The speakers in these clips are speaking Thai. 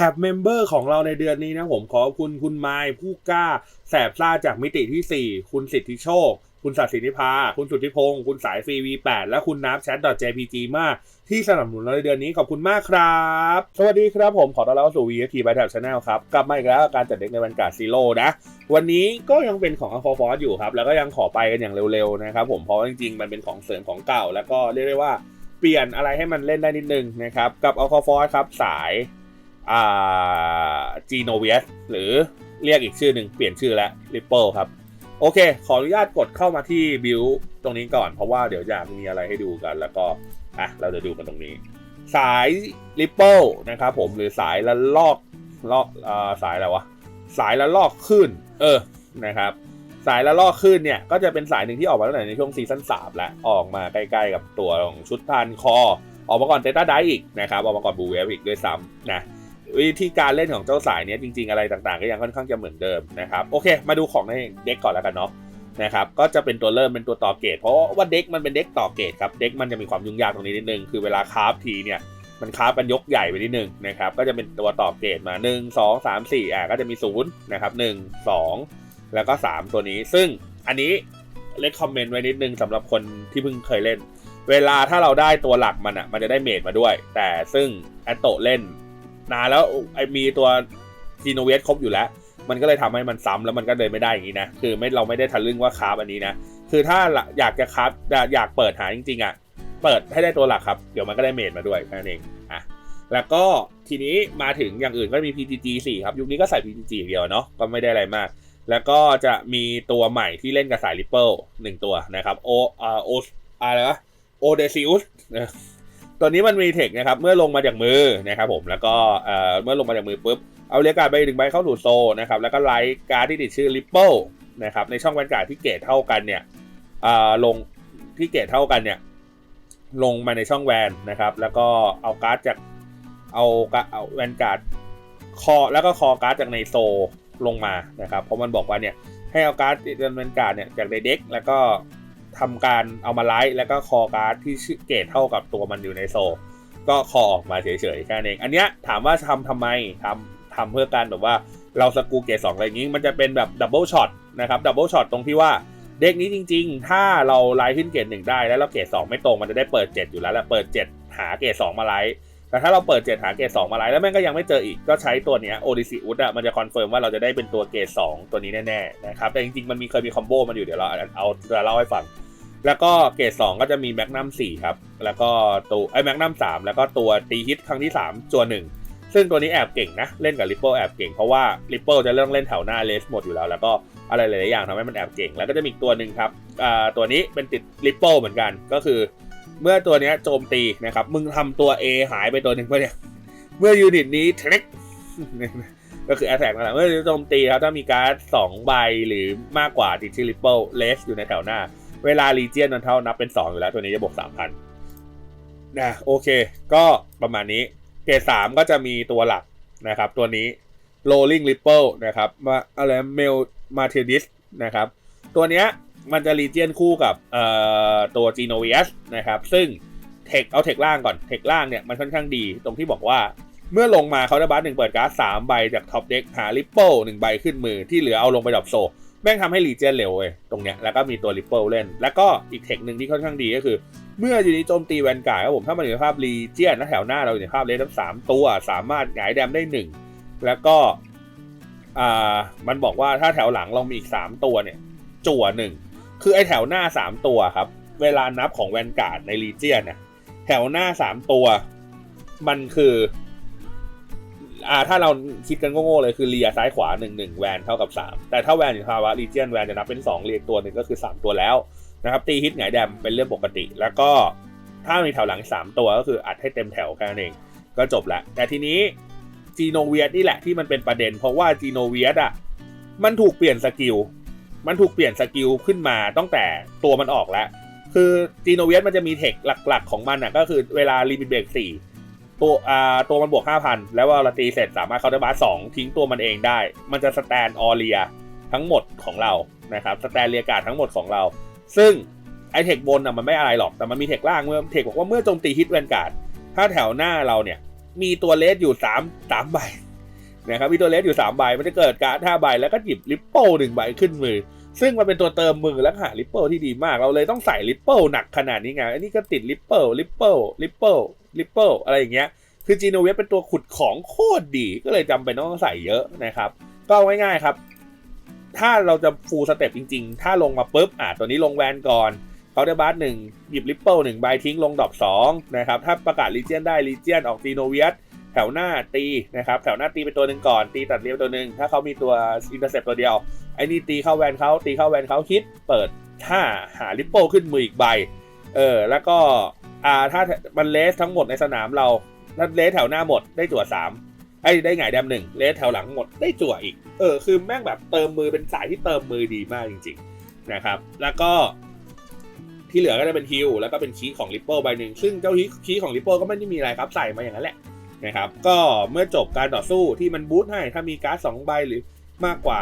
ท็บเมมเบอร์ของเราในเดือนนี้นะผมขอบคุณคุณไมค์ผู้กล้า แสบซ่าจากมิติที่ 4 คุณสิทธิโชค คุณสัตย์สิทธิพา คุณสุทธิพงศ์คุณสายฟรี V8 และคุณนับแชท .jpg มากที่สนับสนุนเราในเดือนนี้ขอบคุณมากครับ สวัสดีครับผมขอต้อนรับสู่ VFT by Tab Channel ครับ กลับมาอีกแล้วกับการจัดเด็กในวันการซีโร่นะ วันนี้ก็ยังเป็นของ a l p h a f o r อยู่ครับ แล้วก็ยังขอไปกันอย่างเร็วๆนะครับผมเพราะจริงๆ มันเป็นของเสริมของเก่า แล้วก็เรียกได้ว่าเปลี่ยนอะไรให้มันเล่นได้นิดนึงนะครับกับ a l p h a f o r ครับสาย อ่า g n o v i u s หรือเรียกอีกชื่อหนึ่งเปลี่ยนชื่อแล้ว Ripple ครับ โอเค ขออนุญาตกดเข้ามาที่บิวตรงนี้ก่อนเพราะว่าเดี๋ยวอยากมีอะไรให้ดูกัน แล้วก็อะเราจะดูกันตรงนี้ สาย Ripple นะครับผมหรือสายละลอกลอกอสายอะไรวะ สายละลอกขึ้น เออนะครับสายละลอกขึ้นเนี่ย ก็จะเป็นสายหนึ่งที่ออกมาตั้งแต่ในช่วงซีซั่น3แล้วออกมาใกล้ๆกับตัวของชุดพันคอ ออกมาก่อนเตต้าไดอีกนะครับออกมาก่อนบูเวฟอีกด้วยซ้ำนะ วิธีการเล่นของเจ้าสายเนี้ยจริงๆอะไรต่างๆ ก็ยังค่อนข้างจะเหมือนเดิมนะครับโอเค มาดูของในเด็กก่อนแล้วกันเนาะนะครับก็จะเป็นตัวเริ่มเป็นตัวต่อเกตเพราะว่าเด็กมันเป็นเด็กต่อเกตครับเด็กมันจะมีความยุ่งยากตรงนี้นิดนึงคือเวลาคราฟทีเนี่ยมันคราฟกันยกใหญ่ไปนิดนึงนะครับก็จะเป็นตัวต่อเกตมา 1 2 3 4อะก็จะมี0นะครับ1 2 แล้วก็ 3 ตัวนี้ ซึ่งอันนี้เลคคอมเมนต์ไว้นิดนึงสำหรับคนที่เพิ่งเคยเล่น เวลาถ้าเราได้ตัวหลักมันอะมันจะได้เมดมาด้วย แต่ซึ่งแอตโตเล่น นานแล้วไอมีตัวจีโนเวสครบอยู่แล้ว มันก็เลยทำให้มันซ้ำแล้วมันก็เลยไม่ได้อย่างนี้นะ คือไม่เราไม่ได้ทะลึ่งว่าคราฟอันนี้นะ คือถ้าอยากจะคราฟอยากเปิดหาจริงๆอะ เปิดให้ได้ตัวหลักครับ เดี๋ยวมันก็ได้เมดมาด้วยนั้นเอง อะ แล้วก็ทีนี้มาถึงอย่างอื่นก็มี PTG 4ครับ ยุคนี้ก็ใส่ PTG อย่างเดียวเนาะ ก็ไม่ได้อะไรมาก แล้วก็จะมีตัวใหม่ที่เล่นกับสาย Ripple หนึ่งตัวนะครับ โออาโออะไรวะโอเดซิอุส ตัวนี้มันมีเทคนะครับ เมื่อลงมาจากมือนะครับผม แล้วก็เอ่อเมื่อลงมาจากมือปุ๊บ เอาเรียกการ์ดใบหนึ่งใบเข้าสู่โซนะครับ แล้วก็ไลท์การ์ดที่ติดชื่อ Ripple นะครับ ในช่องแวนการ์ดที่เกรดเท่ากันเนี่ยอ่าลงที่เกรดเท่ากันเนี่ย ลงมาในช่องแวนนะครับ แล้วก็เอาการ์ดจาก เอาเอาแวนการ์ดคอ แล้วก็คอการ์ดจากในโซลงมานะครับ เพราะมันบอกว่าเนี่ย ให้เอาการ์ดแวนการ์ดเนี่ยจากในเด็กแล้วก็ ทำการเอามาไลท์แล้วก็คอการ์ดที่เกรดเท่ากับตัวมันอยู่ในโซ ก็คอออกมาเฉยๆแค่นั้นเอง อันเนี้ยถามว่าทำทำไมทำทำเพื่อการแบบว่าเราสกูเกรดสองอะไรอย่างงี้มันจะเป็นแบบดับเบิลช็อตนะครับดับเบิลช็อตตรงที่ว่าเด็กนี้จริง ๆ ถ้าเราไลท์ขึ้นเกรดหนึ่งได้แล้วเราเกรดสองไม่ตรงมันจะได้เปิด7อยู่แล้วแหละเปิด7หาเกรดสองมาไลท์ แต่ถ้าเราเปิด7หาเกรดสองมาไลท์แล้วแม่งก็ยังไม่เจออีกก็ใช้ตัวเนี้ยโอดิซิอุสอะมันจะคอนเฟิร์มว่าเราจะได้เป็นตัวเกรดสองตัวนี้แน่ๆนะครับแต่จริงๆมันมีเคยมีคอมโบมันอยู่เดี๋ยวเราเอาจะเล่าให้ฟังแล้วก็เกรดสองก็จะมีแมกนัมสี่ครับแล้วก็ตัวไอ้แมกนัมสามแล้วก็ตัวตีฮิตครั้งที่สามจัวหนึ่งซึ่งตัวนี้แอบเก่งนะ เล่นกับริปเปิลแอบเก่งเพราะว่าริปเปิลจะเรื่องเล่นแถวหน้าเลสหมดอยู่แล้ว แล้วก็อะไรหลายๆอย่างทำให้มันแอบเก่ง แล้วก็จะมีอีกตัวหนึ่งครับอ่าตัวนี้เป็นติดริปเปิลเหมือนกันก็คือ เมื่อตัวเนี้ยโจมตีนะครับ มึงทำตัว A หายไปตัวหนึ่งเมื่อเนี่ย เมื่อยูนิตนี้เทคก็คือแอตแทกนั่นแหละเมื่อโจมตีครับถ้ามีการ์ดสองใบหรือมากกว่าติดที่ริปเปิลเลสอยู่ในแถวหน้า เวลารีเจียนมันเท่านับเป็น2อยู่แล้วตัวนี้จะบวก3,000นะโอเค ก็ประมาณนี้เกรดสามก็จะมีตัวหลักนะครับ ตัวนี้ rolling ripple นะครับมาอะไรเมลมาเทดิสนะครับ ตัวเนี้ย มันจะรีเจียนคู่กับเอ่อตัว g n o v i u s นะครับ ซึ่งเทคเอาเทคล่างก่อนเทคล่างเนี่ยมันค่อนข้างดีตรงที่บอกว่าเมื่อลงมาเขาได้บัสหนึ่งเปิดการ์ดสามใบจากท็อปเด็กหา ripple หนึ่งใบขึ้นมือที่เหลือเอาลงไปดับโซ แม่งทำให้รีเจนเร็วเว้ยตรงเนี้ยแล้วก็มีตัวริปเปิลเล่น แล้วก็อีกเทคหนึ่งที่ค่อนข้างดีก็คือ เมื่ออยู่ในโจมตีแวนการ์ดครับผมถ้ามันอยู่ในภาพรีเจียนนะแถวหน้าเราอยู่ในภาพเลนทั้งสามตัวสามารถหงายแดมได้หนึ่งแล้วก็อ่ามันบอกว่าถ้าแถวหลังเรามีอีกสามตัวเนี่ยจั่วหนึ่ง คือไอแถวหน้าสามตัวครับ เวลานับของแวนการ์ดในรีเจียนเนี่ยแถวหน้าสามตัว มันคือ อ่า ถ้าเราคิดกันโง่ๆเลยคือเลียซ้ายขวา1 1แวนเท่ากับ3แต่ถ้าแวนอยู่ภาวะรีเจียนแวนจะนับเป็น2เรียกตัวหนึ่งก็คือ3ตัวแล้วนะครับ ตีฮิตหงายแดมเป็นเรื่องปกติ แล้วก็ถ้ามีแถวหลัง3ตัวก็คืออัดให้เต็มแถวแค่นั้นเอง ก็จบละแต่ทีนี้จีโนเวียนี่แหละที่มันเป็นประเด็น เพราะว่าจีโนเวียอะมันถูกเปลี่ยนสกิล มันถูกเปลี่ยนสกิลขึ้นมาตั้งแต่ตัวมันออกแล้ว คือจีโนเวียมันจะมีเทคหลักๆของมันอะก็คือเวลาลิมิตเบรกสี่ตัวอ่าตัวมันบวก 5,000 แล้วเวลาตีเสร็จสามารถเข้าได้บาสสองทิ้งตัวมันเองได้ มันจะสแตนออเรียทั้งหมดของเรานะครับสแตนเรียการ์ดทั้งหมดของเรา ซึ่งไอเทคบนอะมันไม่อะไรหรอกแต่มันมีเทคล่างเมื่อเทคบอกว่าเมื่อโจมตีฮิตแวนการ์ดถ้าแถวหน้าเราเนี่ยมีตัวเลสอยู่3 3ใบ นะครับมีตัวเลสอยู่3ใบมันจะเกิดการ์ด5ใบแล้วก็หยิบริปเปิลหนึ่งใบขึ้นมือ ซึ่งมันเป็นตัวเติมมือและหาริปเปิลที่ดีมาก เราเลยต้องใส่ริปเปิลหนักขนาดนี้ไงอันนี้ก็ติดริปเปิลริปเปิลริปเปิลริปเปิลอะไรอย่างเงี้ยคือจีโนเวสเป็นตัวขุดของโคตรดีก็เลยจำเป็นต้องใส่เยอะนะครับ ก็ง่ายๆครับ ถ้าเราจะฟูลสเต็ปจริงๆ ถ้าลงมาปุ๊บอะตัวนี้ลงแวนก่อนเขาได้บาร์หนึ่งหยิบริปเปิลหนึ่งใบทิ้งลงดอกสองนะครับถ้าประกาศลีเจียนได้ลีเจียนออกจีโนเวียส แถวหน้าตีนะครับแถวหน้าตีไปตัวหนึ่งก่อนตีตัดเลี้ยวตัวหนึ่งถ้าเขามีตัวอินเตอร์เซปตัวเดียวไอ้นี่ตีเข้าแวนเขาตีเข้าแวนเขาฮิตเปิดห้าหาริปเปิลขึ้นมืออีกใบเออแล้วก็อ่าถ้ามันเลสทั้งหมดในสนามเราถ้าเลสแถวหน้าหมดได้จั่วสามไอ้ได้ไงแดมหนึ่งเลสแถวหลังหมดได้จั่วอีกเออคือแม่งแบบเติมมือเป็นสายที่เติมมือดีมากจริง ๆนะครับ แล้วก็ที่เหลือก็จะเป็นฮิลแล้วก็เป็นคีของริปเปิลใบหนึ่งซึ่งเจ้าคีของริปเปิลก็ไม่ได้มีอะไรครับใส่มาอย่างนั้นแหละ นะครับ ก็เมื่อจบการต่อสู้ที่มันบูทให้ถ้ามีการ์ดสองใบหรือมากกว่า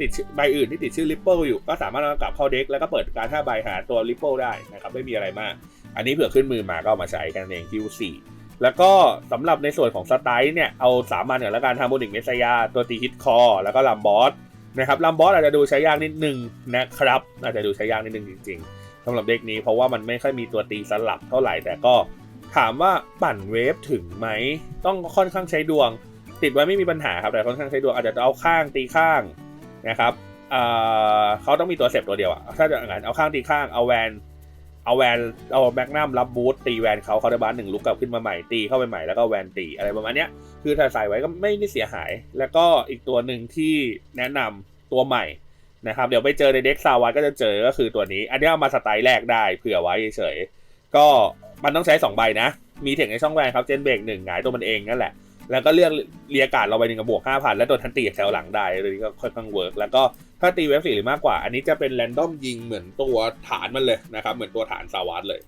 ติดใบอื่นที่ติดชื่อริปเปิลอยู่ ก็สามารถเอากลับเข้าเด็กแล้วก็เปิดการถ้าใบหาตัวริปเปิลได้นะครับไม่มีอะไรมาก อันนี้เผื่อขึ้นมือมาก็มาใช้กันเองคิวสี่แล้วก็สำหรับในส่วนของสไตล์เนี่ย เอาสามัญก่อนแล้วกันทาโมนิกเมสยา ตัวตีฮิตคอแล้วก็ลัมบอสนะครับลัมบอสอาจจะดูใช้ยากนิดนึงนะครับอาจจะดูใช้ยากนิดนึงจริง ๆสำหรับเด็กนี้เพราะว่ามันไม่ค่อยมีตัวตีสลับเท่าไหร่แต่ก็ ถามว่าปั่นเวฟถึงไหม ต้องค่อนข้างใช้ดวง ติดไว้ไม่มีปัญหาครับแต่ค่อนข้างใช้ดวงอาจจะเอาข้างตีข้างนะครับเขาต้องมีตัวเสพตัวเดียวอะถ้าจะงั้นเอาข้างตีข้างเอาแวนเอาแวนเอาแมกนัมรับบูทตีแวนเขาเขาได้บ้านหนึ่งลุกกลับขึ้นมาใหม่ตีเข้าไปใหม่แล้วก็แวนตีอะไรประมาณนี้คือถ้าใส่ไว้ก็ไม่ได้เสียหาย แล้วก็อีกตัวหนึ่งที่แนะนำตัวใหม่นะครับเดี๋ยวไปเจอในเด็กซาวัตก็จะเจอก็คือตัวนี้ อันนี้เอามาสไตล์แรกได้เผื่อไว้เฉยก็ มันต้องใช้2ใบนะ มีเทคในช่องแวนครับ เจนเบรกหนึ่งหงายตัวมันเองนั่นแหละ แล้วก็เลือกเรียกาดเราไปหนึ่งกับบวกห้าพันแล้วโดนทันตีแถวหลังได้เลยก็ค่อนข้างเวิร์กแล้วก็ถ้าตีเวฟสี่หรือมากกว่า อันนี้จะเป็นแรนดอมยิงเหมือนตัวฐานมันเลยนะครับ เหมือนตัวฐานซาวัตเลย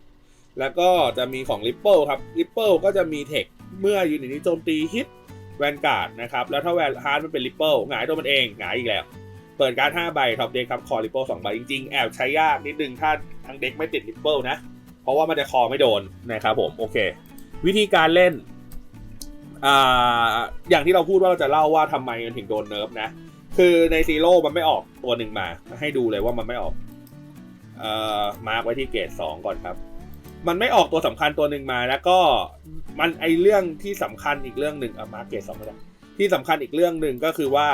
แล้วก็จะมีของริปเปิลครับริปเปิลก็จะมีเทคเมื่อยูนิตนี้โจมตีฮิตแวนการ์ดนะครับ แล้วถ้าแวนฮาร์ดมันเป็นริปเปิลหงายตัวมันเองหงายอีกแล้ว เปิดการ์ด5ใบท็อปเด็กครับคอริปเปิลสองใบจริงๆ แอบใช้ยากนิดนึงถ้าทางเด็กไม่ติดริปเปิลนะเราะว่ามันจะคอไม่โดนนะครับผมโอเค วิธีการเล่นอ่าอย่างที่เราพูดว่าเราจะเล่าว่าทำไมมันถึงโดนเนิร์ฟนะ คือในซีโร่มันไม่ออกตัวหนึ่งมา ให้ดูเลยว่ามันไม่ออกเอ่อมาร์กไว้ที่เกรดสองก่อนครับ มันไม่ออกตัวสำคัญตัวหนึ่งมาแล้วก็มันไอเรื่องที่สำคัญอีกเรื่องหนึ่งเอามาร์กเกรดสองไม่ได้ที่สำคัญอีกเรื่องหนึ่งก็คือว่า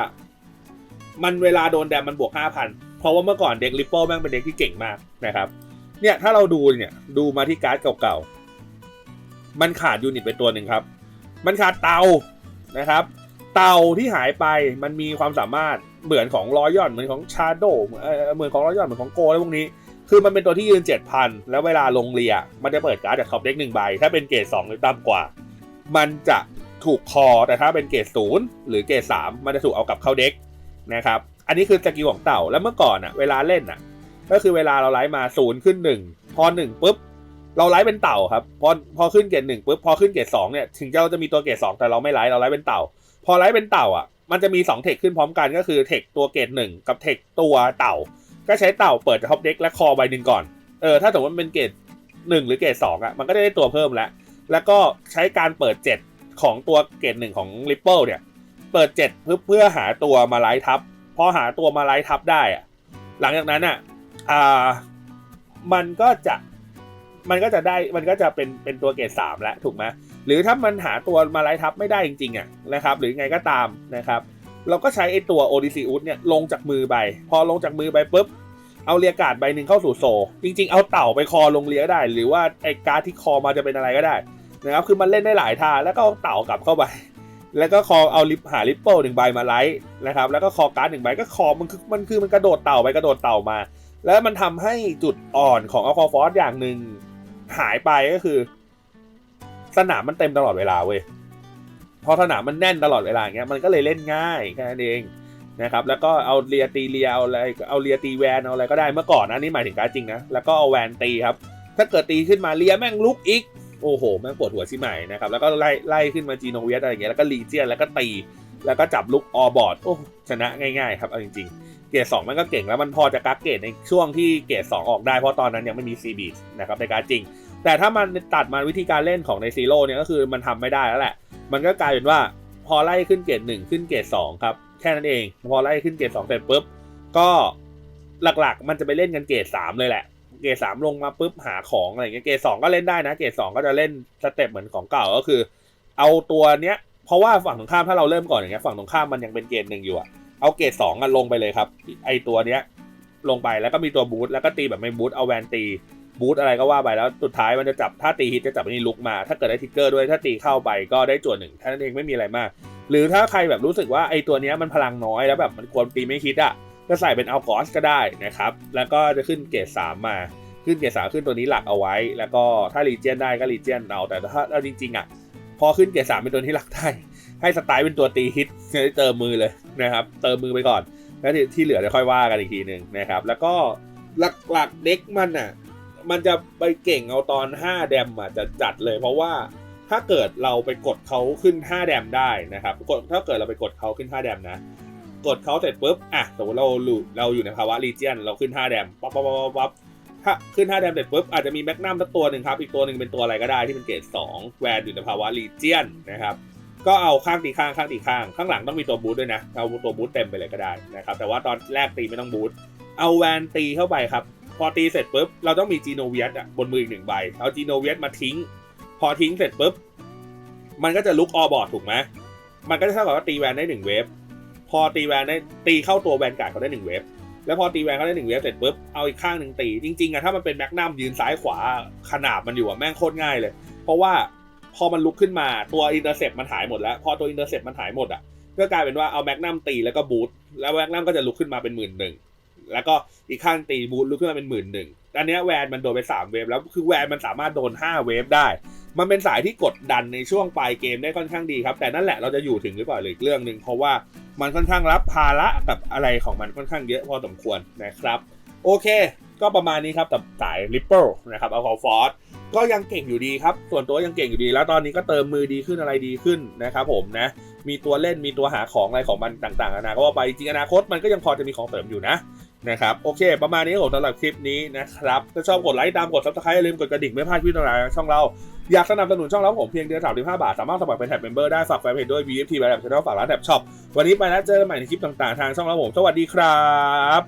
มันเวลาโดนแดมมันบวกห้าพันเพราะว่าเมื่อก่อนเด็กริปเปิลแม่งเป็นเด็กที่เก่งมากนะครับ เนี่ยถ้าเราดูเนี่ยดูมาที่การ์ดเก่าๆ มันขาดยูนิตไปตัวหนึ่งครับ มันขาดเตานะครับ เตาที่หายไปมันมีความสามารถเหมือนของร้อยยอนเหมือนของชาโดเหมือนของร้อยยอนเหมือนของโกอะไรพวกนี้คือมันเป็นตัวที่ยืนเจ็ดพันแล้วเวลาลงเรีย มันจะเปิดการ์ดจากท็อปเด็กหนึ่งใบ ถ้าเป็นเกรดสองหรือต่ำกว่า มันจะถูกคอแต่ถ้าเป็นเกรดศูนย์หรือเกรดสามมันจะถูกเอากลับเข้าเด็กนะครับ อันนี้คือสกิลของเต่าแล้วเมื่อก่อนอะเวลาเล่นอะ ก็คือเวลาเราไลฟ์มาศูนย์ขึ้นหนึ่งพอหนึ่งปุ๊บเราไลฟ์เป็นเต่าครับพอพอขึ้นเกรดหนึ่งปุ๊บพอขึ้นเกรดสองเนี่ยถึงเราจะมีตัวเกรดสองแต่เราไม่ไลฟ์เราไลฟ์เป็นเต่า พอไลฟ์เป็นเต่าอะมันจะมี2เทคขึ้นพร้อมกันก็คือเทคตัวเกรดหนึ่งกับเทคตัวเต่า ก็ใช้เต่าเปิดท็อปเด็กและคอใบหนึ่งก่อนเออถ้าสมมติมันเป็นเกรดหนึ่งหรือเกรดสองอะมันก็จะได้ตัวเพิ่มแล้ว แล้วก็ใช้การเปิดเจ็ดของตัวเกรดหนึ่งของริปเปิลเนี่ยเปิดเจ็ดเพื่อเพื่อหาตัวมาไลท์ทับพอหาตัวมาไลท์ทับได้อะหลังจากนั้นอะ อ่ามันก็จะมันก็จะได้มันก็จะเป็นเป็นตัวเกรดสามแล้วถูกไหมหรือถ้ามันหาตัวมาไลท์ทับไม่ได้จริงๆอะนะครับ หรือไงก็ตามนะครับ เราก็ใช้ไอตัวโอดิซิอุสเนี่ยลงจากมือไป พอลงจากมือไปปุ๊บ เอาเรียการ์ดใบหนึ่งเข้าสู่โซ จริง ๆ เอาเต่าไปคอลงเรียก็ได้ หรือว่าไอการที่คอมาจะเป็นอะไรก็ได้นะครับ คือมันเล่นได้หลายท่าแล้วก็เอาเต่ากลับเข้าไป แล้วก็คอเอาลิปหาลิปเปิลหนึ่งใบมาไลท์นะครับ แล้วก็คอการ์ดหนึ่งใบก็คอมันคือมันคือมันกระโดดเต่าไปกระโดดเต่ามา แล้วมันทำให้จุดอ่อนของอัลคอฟอสอย่างหนึ่งหายไปก็คือ สนามมันเต็มตลอดเวลาเว้ยพอสนามมันแน่นตลอดเวลาอย่างเงี้ยมันก็เลยเล่นง่ายแค่นั้นเองนะครับแล้วก็เอาเรียตีเรียเอาอะไรเอาเรียตีแวนเอาอะไรก็ได้เมื่อก่อนนะนี่หมายถึงการจริงนะแล้วก็เอาแวนตีครับถ้าเกิดตีขึ้นมาเรียแม่งลุกอีกโอ้โหแม่งปวดหัวชิใหม่นะครับแล้วก็ไล่ไล่ขึ้นมาจีโนเวียสอะไรอย่างเงี้ยแล้วก็ลีเจียนแล้วก็ตี แล้วก็จับลุกออบอร์ดโอ้ชนะง่ายๆครับเอาจริงๆ เกรดสองมันก็เก่งแล้วมันพอจะกักเกรดในช่วงที่เกรดสองออกได้เพราะตอนนั้นยังไม่มีซีบีนะครับในการจริง แต่ถ้ามันตัดมาวิธีการเล่นของในซีโร่เนี่ยก็คือมันทำไม่ได้แล้วแหละ มันก็กลายเป็นว่าพอไล่ขึ้นเกรดหนึ่งขึ้นเกรดสองครับแค่นั้นเอง พอไล่ขึ้นเกรดสองเสร็จปุ๊บก็หลักๆ มันจะไปเล่นกันเกรดสามเลยแหละเกรดสามลงมาปุ๊บหาของอะไรเงี้ยเกรดสองก็เล่นได้นะ เกรดสองก็จะเล่นสเต็ปเหมือนของเก่าก็คือ เอาตัวเนี้ย เพราะว่าฝั่งตรงข้ามถ้าเราเริ่มก่อนอย่างเงี้ยฝั่งตรงข้ามมันยังเป็นเกรดหนึ่งอยู่อะเอาเกรดสองอะลงไปเลยครับ ไอตัวเนี้ยลงไปแล้วก็มีตัวบูทแล้วก็ตีแบบไม่บูทเอาแวนตีบูทอะไรก็ว่าไปแล้วสุดท้ายมันจะจับถ้าตีฮิตจะจับนนี้ลุกมา ถ้าเกิดได้ทิกเกอร์ด้วยถ้าตีเข้าไปก็ได้จวดหนึ่งแค่นั้นเองไม่มีอะไรมาก หรือถ้าใครแบบรู้สึกว่าไอตัวเนี้ยมันพลังน้อยแล้วแบบมันควรตีไม่ฮิตอะก็ใส่เป็นอัลกอสก็ได้นะครับ แล้วก็จะขึ้นเกรดสามมาขึ้นเกรดสามขึ้นตัวนี้หลักเอาไว้ แล้วก็ถ้ารีเจนได้ก็รีเจนเอาแต่ถ้าเอาจริงๆอะ พอขึ้นเกรดสามเป็นตัวที่หลักได้ให้สไตล์เป็นตัวตีฮิตเติมมือเลยนะครับ เติมมือไปก่อน แล้วที่ทเหลือจะค่อยว่ากันอีกทีหนึ่งนะครับ แล้วก็หลักๆเด็กมันอะ มันจะไปเก่งเอาตอน 5 แดมอะจะจัดเลยเพราะว่าถ้าเกิดเราไปกดเขาขึ้น 5 แดมได้นะครับกดถ้าเกิดเราไปกดเขาขึ้น 5 แดมนะ กดเขาเสร็จปุ๊บอะสมมติเราเราอยู่ในภาวะรีเจียนเราขึ้น 5 แดมปั๊บปั๊บปั๊บปั๊บปั๊บ ถ้าขึ้น5แดมเสร็จปุ๊บอาจจะมีแมกนัมสักตัวหนึ่งครับ อีกตัวหนึ่งเป็นตัวอะไรก็ได้ที่เป็นเกรด2แวนอยู่ในภาวะรีเจียนนะครับก็เอาข้างตีข้างข้างตีข้าง ข้างหลังต้องมีตัวบูทด้วยนะ เอาตัวบูทเต็มไปเลยก็ได้นะครับแต่ว่าตอนแรกตีไม่ต้องบูทเอาแวนตีเข้าไปครับ พอตีเสร็จปุ๊บเราต้องมีจีโนเวียสอะบนมืออีกหนึ่งใบ เอาจีโนเวียสมาทิ้ง พอทิ้งเสร็จปุ๊บมันก็จะลุกออบอร์ดถูกไหมมันก็จะเท่ากับว่าตีแวนได้หนึ่งเวฟพอตีแวนได้ตีเข้าตัวแวนการ์ดเขาได้หนึ่งเวฟ แล้วพอตีแวนเขาได้หนึ่งเวฟเสร็จปุ๊บเอาอีกข้างหนึ่งตี จริงๆอะถ้ามันเป็นแม็กนัมยืนซ้ายขวาขนาบมันอยู่อะแม่งโคตรง่ายเลย เพราะว่าพอมันลุกขึ้นมาตัวอินเตอร์เซปมันหายหมดแล้ว พอตัวอินเตอร์เซปมันหายหมดอะก็กลายเป็นว่าเอาแม็กนัมตีแล้วก็บูทแล้วแม็กนัมก็จะลุกขึ้นมาเป็นหมื่นหนึ่งแล้วก็อีกข้างตีบูทลุกขึ้นมาเป็นหมื่นหนึ่งอันเนี้ยแวนมันโดนไปสามเวฟแล้วคือแวนมันสามารถโดนห้าเวฟได้ มันเป็นสายที่กดดันในช่วงปลายเกมได้ค่อนข้างดีครับ แต่นั่นแหละเราจะอยู่ถึงหรือเปล่าเลยอีกเรื่องหนึ่งเพราะว่ามันค่อนข้างรับภาระกับอะไรของมันค่อนข้างเยอะพอสมควรนะครับ โอเค ก็ประมาณนี้ครับกับสาย Ripple นะครับเอาคอฟอร์ก็ยังเก่งอยู่ดีครับ ส่วนตัวยังเก่งอยู่ดี แล้วตอนนี้ก็เติมมือดีขึ้นอะไรดีขึ้นนะครับผมนะมีตัวเล่นมีตัวหาของอะไรของมันต่างๆนานาก็ว่าไปจริงอนาคตมันก็ยังพอจะมีของเสริมอยู่นะ นะครับโอเค ประมาณนี้ผมสำหรับคลิปนี้นะครับถ้าชอบกดไลค์ตามกดซับสไครต์อย่าลืมกดกระดิ่งไม่พลาดคลิปต่างๆช่องเราอยากสนับสนุนช่องเราผมเพียงเดือนสามสิบห้าบาท สามารถสมัครเป็นแท็บเมมเบอร์ได้ฝากแฟนเพจด้วย VFT แบบแช n นลฝากร้านแท็บช็อปวันนี้ไปแล้วเจอกันใหม่ในคลิปต่างๆ ทางช่องเราผม สวัสดีครับ